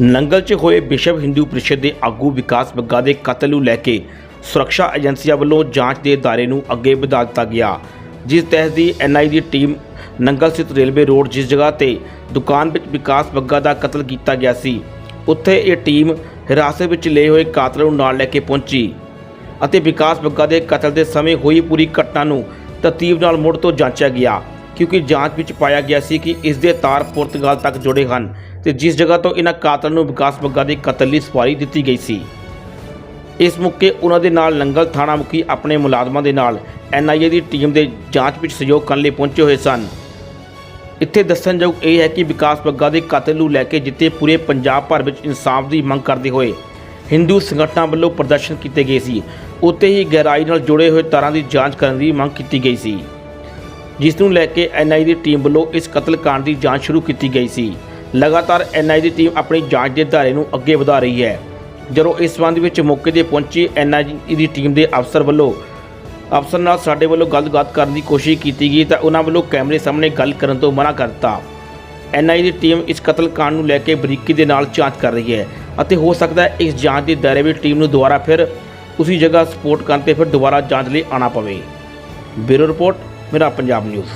ਨੰਗਲ 'ਚ ਹੋਏ ਵਿਸ਼ਵ ਹਿੰਦੂ ਪਰਿਸ਼ਦ ਦੇ ਆਗੂ ਵਿਕਾਸ ਬੱਗਾ ਦੇ ਕਤਲ ਨੂੰ ਲੈ ਕੇ ਸੁਰੱਖਿਆ ਏਜੰਸੀਆਂ ਵੱਲੋਂ ਜਾਂਚ ਦੇ ਦਾਇਰੇ ਨੂੰ ਅੱਗੇ ਵਧਾ ਦਿੱਤਾ ਗਿਆ, ਜਿਸ ਤਹਿਤ ਦੀ ਐਨਆਈ ਦੀ ਟੀਮ ਨੰਗਲ ਸਥਿਤ ਰੇਲਵੇ ਰੋਡ ਜਿਸ ਜਗ੍ਹਾ ਤੇ ਦੁਕਾਨ ਵਿੱਚ ਵਿਕਾਸ ਬੱਗਾ ਦਾ ਕਤਲ ਕੀਤਾ ਗਿਆ ਸੀ, ਉੱਥੇ ਇਹ ਟੀਮ ਹਿਰਾਸਤ ਵਿੱਚ ਲਏ ਹੋਏ ਕਾਤਲ ਨੂੰ ਨਾਲ ਲੈ ਕੇ ਪਹੁੰਚੀ ਅਤੇ ਵਿਕਾਸ ਬੱਗਾ ਦੇ ਕਤਲ ਦੇ ਸਮੇਂ ਹੋਈ ਪੂਰੀ ਘਟਨਾ ਨੂੰ ਤਰਤੀਬ ਨਾਲ ਮੁੜ ਤੋਂ ਜਾਂਚਿਆ ਗਿਆ। ਕਿਉਂਕਿ ਜਾਂਚ ਵਿੱਚ ਪਾਇਆ ਗਿਆ ਸੀ ਕਿ ਇਸ ਦੇ ਤਾਰ ਪੁਰਤਗਾਲ ਤੱਕ ਜੁੜੇ ਹਨ ਤੇ ਜਿਸ ਜਗ੍ਹਾ ਤੋਂ ਇਹਨਾਂ ਕਾਤਲ ਨੂੰ ਵਿਕਾਸ ਬੱਗਾ ਦੇ ਕਤਲ ਲਈ ਸਵਾਰੀ ਦਿੱਤੀ ਗਈ ਸੀ। ਇਸ ਮੌਕੇ ਉਹਨਾਂ ਦੇ ਨਾਲ ਨੰਗਲ ਥਾਣਾ ਮੁਖੀ ਆਪਣੇ ਮੁਲਾਜ਼ਮਾਂ ਦੇ ਨਾਲ ਐਨਆਈਏ ਦੀ ਟੀਮ ਦੇ ਜਾਂਚ ਵਿੱਚ ਸਹਿਯੋਗ ਕਰਨ ਲਈ ਪਹੁੰਚੇ ਹੋਏ ਸਨ। ਇੱਥੇ ਦੱਸਣਯੋਗ ਇਹ ਹੈ ਕਿ ਵਿਕਾਸ ਬੱਗਾ ਦੇ ਕਤਲ ਨੂੰ ਲੈ ਕੇ ਜਿੱਥੇ ਪੂਰੇ ਪੰਜਾਬ ਭਰ ਵਿੱਚ ਇਨਸਾਫ ਦੀ ਮੰਗ ਕਰਦੇ ਹੋਏ ਹਿੰਦੂ ਸੰਗਠਨਾਂ ਵੱਲੋਂ ਪ੍ਰਦਰਸ਼ਨ ਕੀਤੇ ਗਏ ਸੀ, ਉੱਥੇ ਹੀ ਗਹਿਰਾਈ ਨਾਲ ਜੁੜੇ ਹੋਏ ਤਾਰਾਂ ਦੀ ਜਾਂਚ ਕਰਨ ਦੀ ਮੰਗ ਕੀਤੀ ਗਈ ਸੀ। ਜਿਸ ਨੂੰ ਲੈ ਕੇ ਐਨਆਈ ਦੀ ਟੀਮ ਵੱਲੋਂ ਇਸ ਕਤਲकांड ਦੀ ਜਾਂਚ ਸ਼ੁਰੂ ਕੀਤੀ ਗਈ ਸੀ। ਲਗਾਤਾਰ ਐਨਆਈ ਦੀ ਟੀਮ ਆਪਣੀ ਜਾਂਚ ਦੇ ਦਾਇਰੇ ਨੂੰ ਅੱਗੇ ਵਧਾ ਰਹੀ ਹੈ। ਜਦੋਂ ਇਸ ਸੰਬੰਧ ਵਿੱਚ ਮੌਕੇ ਤੇ ਪਹੁੰਚੀ ਐਨਆਈ ਦੀ ਟੀਮ ਦੇ ਅਫਸਰ ਵੱਲੋਂ, ਅਫਸਰ ਨਾਲ ਸਾਡੇ ਵੱਲੋਂ ਗੱਲਬਾਤ ਕਰਨ ਦੀ ਕੋਸ਼ਿਸ਼ ਕੀਤੀ ਗਈ ਤਾਂ ਉਹਨਾਂ ਵੱਲੋਂ ਕੈਮਰੇ ਸਾਹਮਣੇ ਗੱਲ ਕਰਨ ਤੋਂ ਮਨਾ ਕਰਤਾ ਐਨਆਈ ਦੀ ਟੀਮ ਇਸ ਕਤਲकांड ਨੂੰ ਲੈ ਕੇ ਬਰੀਕੀ ਦੇ ਨਾਲ ਜਾਂਚ ਕਰ ਰਹੀ ਹੈ ਅਤੇ ਹੋ ਸਕਦਾ ਹੈ ਇਸ ਜਾਂਚ ਦੇ ਦਾਇਰੇ ਵਿੱਚ ਟੀਮ ਨੂੰ ਦੁਬਾਰਾ ਫਿਰ ਉਸੇ ਜਗ੍ਹਾ ਸਪੋਰਟ ਕਰਨ ਤੇ ਫਿਰ ਦੁਬਾਰਾ ਜਾਂਚ ਲਈ ਆਣਾ ਪਵੇ। ਬਿਊਰੋ ਰਿਪੋਰਟ ਮੇਰਾ ਪੰਜਾਬ ਨਿਊਜ਼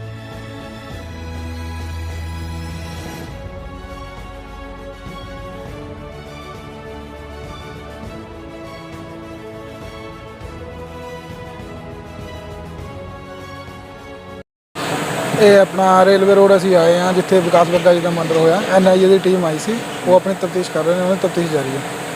ਇਹ ਆਪਣਾ ਰੇਲਵੇ ਰੋਡ ਅਸੀਂ ਆਏ ਹਾਂ, ਜਿੱਥੇ ਵਿਕਾਸ ਬੱਗਾ ਜੀ ਦਾ ਮੰਡਲ ਹੋਇਆ ਐਨਆਈਏ ਦੀ ਟੀਮ ਆਈ ਸੀ। ਉਹ ਆਪਣੀ ਤਫਤੀਸ਼ ਕਰ ਰਹੇ ਨੇ, ਉਹਨਾਂ ਦੀ ਤਫਤੀਸ਼ ਜਾਰੀ ਹੈ।